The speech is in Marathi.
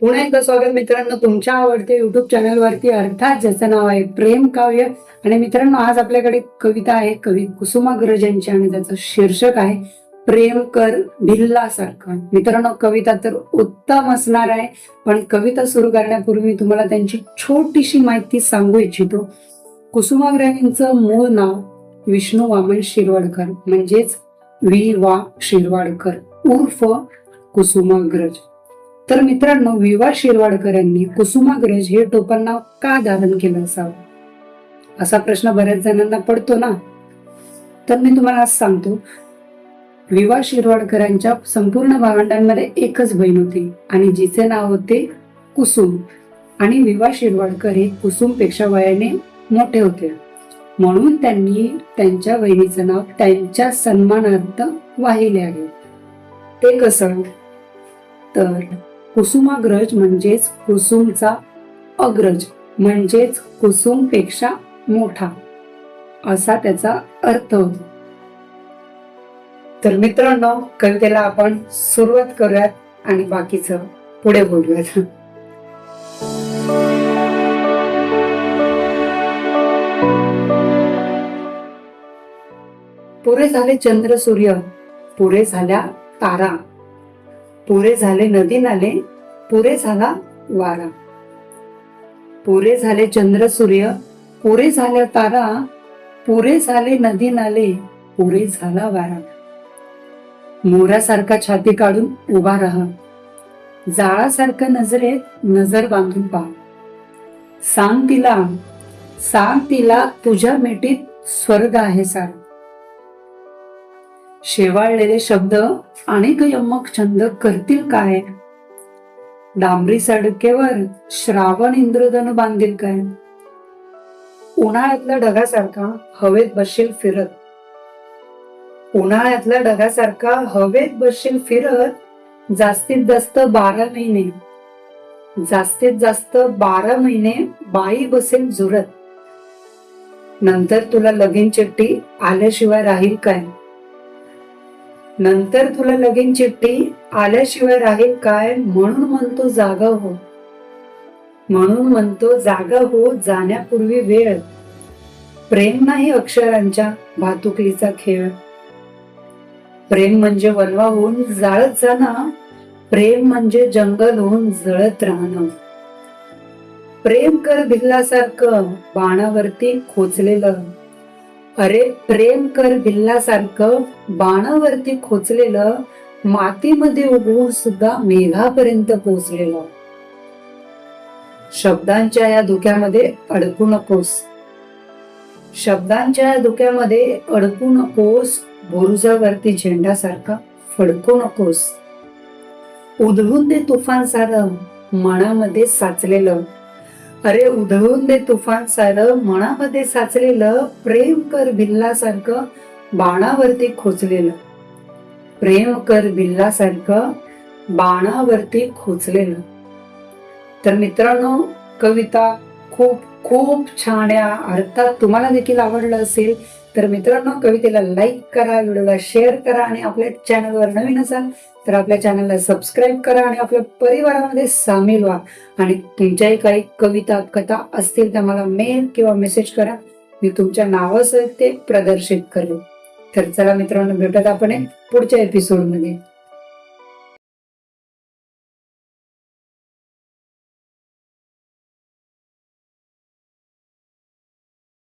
पुन्हा एकदा स्वागत मित्रांनो तुमच्या आवडते युट्यूब चॅनल वरती अर्थात ज्याचं नाव आहे प्रेम काव्य. आणि मित्रांनो आज आपल्याकडे कविता आहे कवी कुसुमाग्रज यांची आणि त्याचं शीर्षक आहे प्रेम कर भिल्लासारखं मित्रांनो कविता तर उत्तम असणार आहे पण कविता सुरू करण्यापूर्वी मी तुम्हाला त्यांची छोटीशी माहिती सांगू इच्छितो. कुसुमाग्रजांचं मूळ नाव विष्णू वामन शिरवाडकर म्हणजेच वी. वा. शिरवाडकर उर्फ कुसुमाग्रज तर मित्रांनो विवा शिरवाडकर यांनी कुसुमाग्रज हे टोपण नाव का धारण केलं असावं? असा प्रश्न बऱ्याच जणांना पडतो ना? तर मी तुम्हाला आज सांगतो विवा शिरवाडकरांच्या संपूर्ण भावंडांमध्ये एकच बहीण होती आणि जिचे नाव होते कुसुम. आणि विवा शिरवाडकर हे कुसुमपेक्षा वयाने मोठे होते. म्हणून त्यांनी त्यांच्या बहिणीचं नाव त्यांच्या सन्मानार्थ वाहिले आहे. ते कसं? तर कुसुमाग्रज म्हणजेच कुसुमचा अग्रज म्हणजेच कुसुमपेक्षा मोठा. असा त्याचा अर्थ. होतो तर मित्रांनो कवितेला आपण सुरुवात करूयात आणि बाकीचं पुढे बोलूयात. पुरे झाले चंद्र सूर्य. पुरे झाल्या तारा. पुरे झाले नदी नाले पुरे झाला वारा. पुरे झाले चंद्र सूर्य पुरे झाल्या तारा पुरे झाले नदी नाले पुरे झाला वारा. मोरासारखा छाती काढून उभा राहा. जाळासारखं नजरेत नजर बांधून पहा. सांग तिला सांग तिला तुझ्या मेटीत स्वर्ग आहे सार. शेवाळलेले शब्द आणि गयमक छंद करतील काय? डांबरी सडकेवर श्रावण इंद्रधनु बांधील काय? उन्हाळ्यातल्या ढगासारखा हवेत बसशील फिरत. उन्हाळ्यातल्या ढगासारखा हवेत बसशील फिरत जास्तीत जास्त बारा महिने. जास्तीत जास्त बारा महिने बाई बसेल झुरत. नंतर तुला लगीन चिट्टी आल्याशिवाय राहील काय? नंतर तुला लगीन चिठ्ठी आल्याशिवाय राहील काय म्हणून म्हणतो जागा हो. म्हणून म्हणतो जागा हो जाण्यापूर्वी वेळ. प्रेम नाही अक्षरांच्या भातुकलीचा खेळ. प्रेम म्हणजे वनवा होऊन जाळत जाणं. प्रेम म्हणजे जंगल होऊन जळत राहणं. प्रेम कर भिल्लासारखं बाणावरती खोचलेलं. अरे प्रेम कर भिल्लासारखं बाणावरती खोचलेलं मातीमध्ये उगवून सुद्धा मेघापर्यंत पोचलेलं शब्दांच्या या धुक्यामध्ये अडकू नकोस. शब्दांच्या या धुक्यामध्ये अडकू नकोस बुरुजावरती झेंडासारखा फडकू नकोस. उधळून ते तुफान सारं मनामध्ये साचलेलं. अरे उधळून दे तुफान सारं मनामध्ये साचलेलं प्रेम कर भिल्लासारखं बाणावरती खोचलेलं. प्रेम कर भिल्लासारखं बाणावरती खोचलेलं. तर मित्रांनो कविता खूप खूप छान आहे अर्थात तुम्हाला देखील आवडलं असेल तर मित्रांनो कवितेला लाईक करा व्हिडिओला शेअर करा आणि आपल्या चॅनलवर नवीन असाल तर आपल्या चॅनलला सबस्क्राईब करा आणि आपल्या परिवारामध्ये सामील व्हा. आणि तुमच्याही काही कविता कथा असतील तर मला मेल किंवा मेसेज करा. मी तुमच्या नावासह ते प्रदर्शित करेन. तर चला मित्रांनो भेटत आपण पुढच्या एपिसोडमध्ये